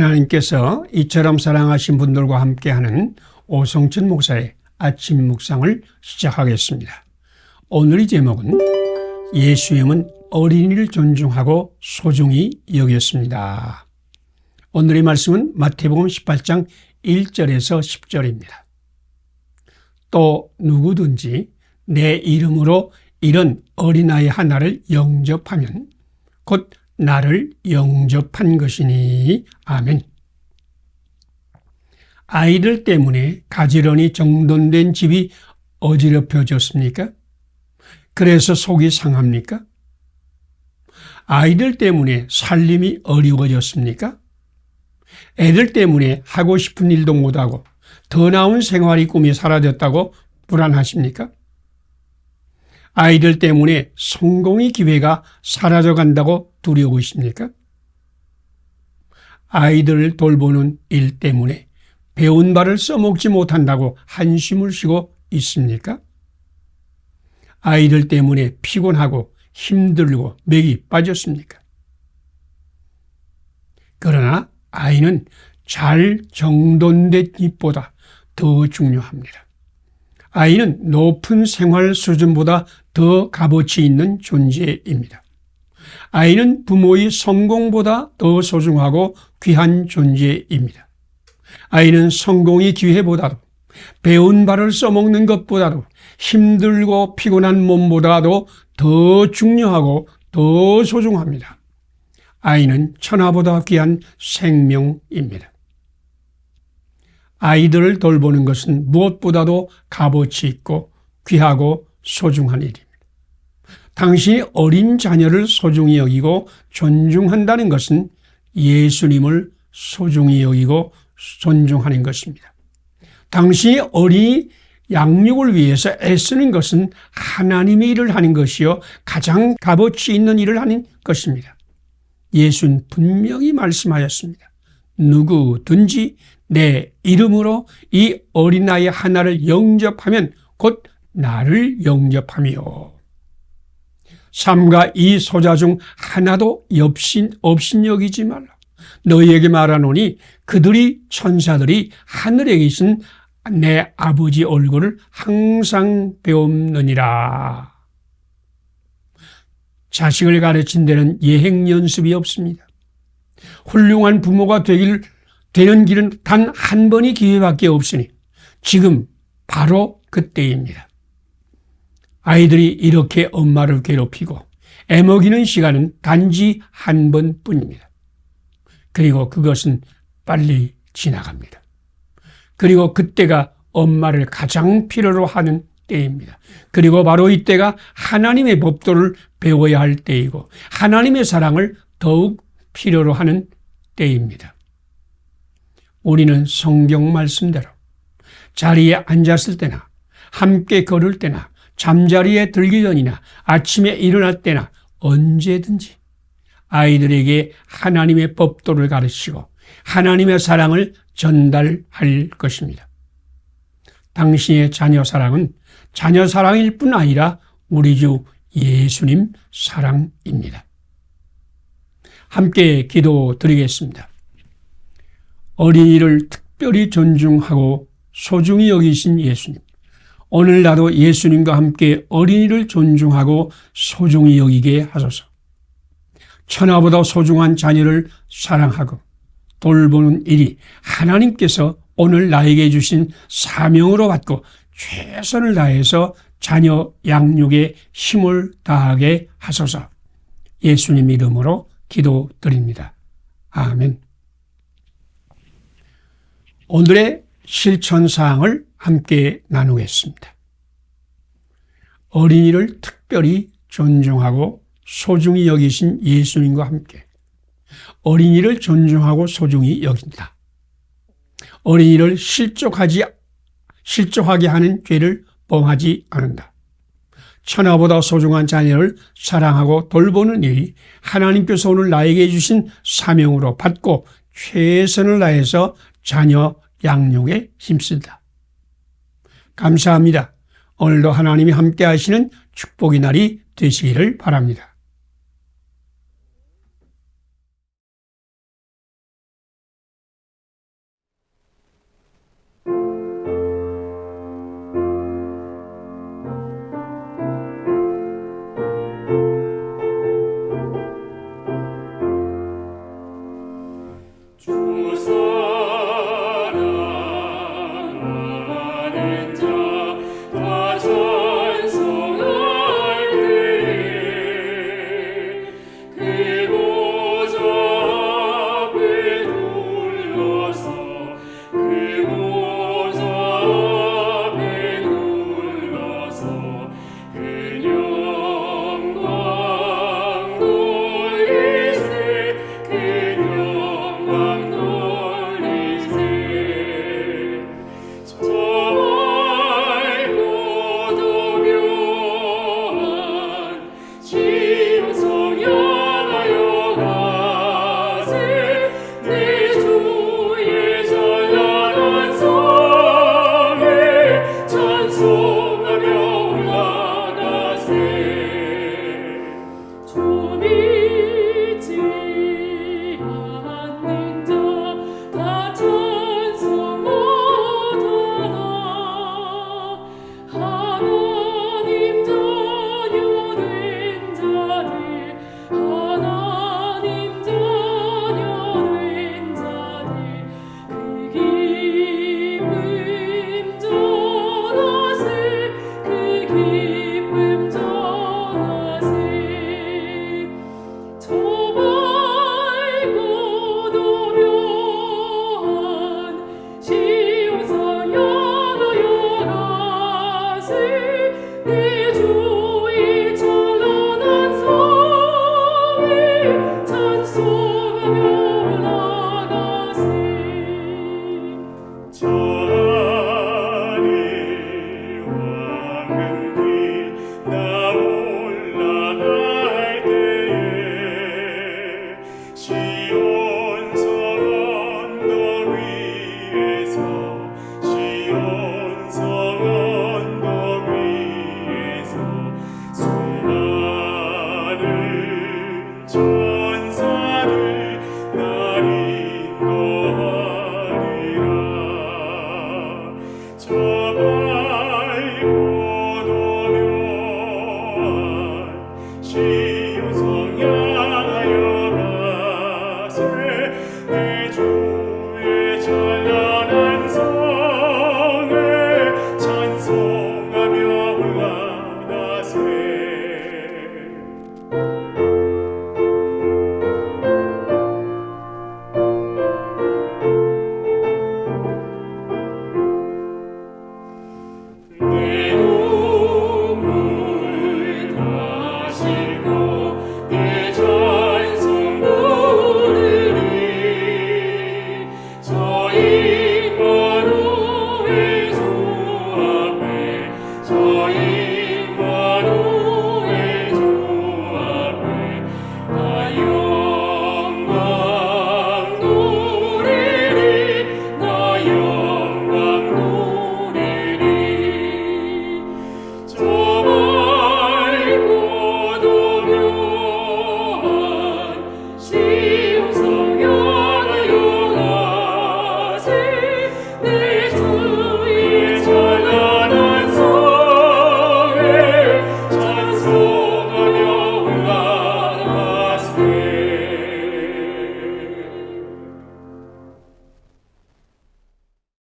하나님께서 이처럼 사랑하신 분들과 함께하는 오성천 목사의 아침 묵상을 시작하겠습니다. 오늘의 제목은 예수님은 어린이를 존중하고 소중히 여겼습니다. 오늘의 말씀은 마태복음 18장 1절에서 10절입니다. 또 누구든지 내 이름으로 이런 어린아이 하나를 영접하면 곧 나를 영접한 것이니 아멘. 아이들 때문에 가지런히 정돈된 집이 어지럽혀졌습니까? 그래서 속이 상합니까? 아이들 때문에 살림이 어려워졌습니까? 애들 때문에 하고 싶은 일도 못하고 더 나은 생활이 꿈이 사라졌다고 불안하십니까? 아이들 때문에 성공의 기회가 사라져 간다고 두려우십니까? 아이들을 돌보는 일 때문에 배운 바를 써먹지 못한다고 한심을 쉬고 있습니까? 아이들 때문에 피곤하고 힘들고 맥이 빠졌습니까? 그러나 아이는 잘 정돈된 입보다 더 중요합니다. 아이는 높은 생활 수준보다 더 값어치 있는 존재입니다. 아이는 부모의 성공보다 더 소중하고 귀한 존재입니다. 아이는 성공의 기회보다도 배운 바를 써먹는 것보다도 힘들고 피곤한 몸보다도 더 중요하고 더 소중합니다. 아이는 천하보다 귀한 생명입니다. 아이들을 돌보는 것은 무엇보다도 값어치 있고 귀하고 소중한 일입니다. 당신이 어린 자녀를 소중히 여기고 존중한다는 것은 예수님을 소중히 여기고 존중하는 것입니다. 당신이 어린이 양육을 위해서 애쓰는 것은 하나님의 일을 하는 것이요 가장 값어치 있는 일을 하는 것입니다. 예수는 분명히 말씀하였습니다. 누구든지 내 이름으로 이 어린아이 하나를 영접하면 곧 나를 영접하며 삼가 이 소자 중 하나도 엽신 없인 여기지 말라. 너희에게 말하노니 그들이 천사들이 하늘에 계신 내 아버지 얼굴을 항상 배움느니라. 자식을 가르친 데는 예행 연습이 없습니다. 훌륭한 부모가 되길 되는 길은 단 한 번의 기회밖에 없으니 지금 바로 그때입니다. 아이들이 이렇게 엄마를 괴롭히고 애먹이는 시간은 단지 한 번뿐입니다. 그리고 그것은 빨리 지나갑니다. 그리고 그때가 엄마를 가장 필요로 하는 때입니다. 그리고 바로 이때가 하나님의 법도를 배워야 할 때이고 하나님의 사랑을 더욱 필요로 하는 때입니다. 우리는 성경 말씀대로 자리에 앉았을 때나 함께 걸을 때나 잠자리에 들기 전이나 아침에 일어날 때나 언제든지 아이들에게 하나님의 법도를 가르치고 하나님의 사랑을 전달할 것입니다. 당신의 자녀 사랑은 자녀 사랑일 뿐 아니라 우리 주 예수님 사랑입니다. 함께 기도 드리겠습니다. 어린이를 특별히 존중하고 소중히 여기신 예수님. 오늘 나도 예수님과 함께 어린이를 존중하고 소중히 여기게 하소서. 천하보다 소중한 자녀를 사랑하고 돌보는 일이 하나님께서 오늘 나에게 주신 사명으로 받고 최선을 다해서 자녀 양육에 힘을 다하게 하소서. 예수님 이름으로 기도드립니다. 아멘. 오늘의 실천 사항을 함께 나누겠습니다. 어린이를 특별히 존중하고 소중히 여기신 예수님과 함께 어린이를 존중하고 소중히 여긴다. 어린이를 실족하지 실족하게 하는 죄를 범하지 않는다. 천하보다 소중한 자녀를 사랑하고 돌보는 일이 하나님께서 오늘 나에게 주신 사명으로 받고 최선을 다해서 자녀 양육에 힘쓴다. 감사합니다. 오늘도 하나님이 함께 하시는 축복의 날이 되시기를 바랍니다.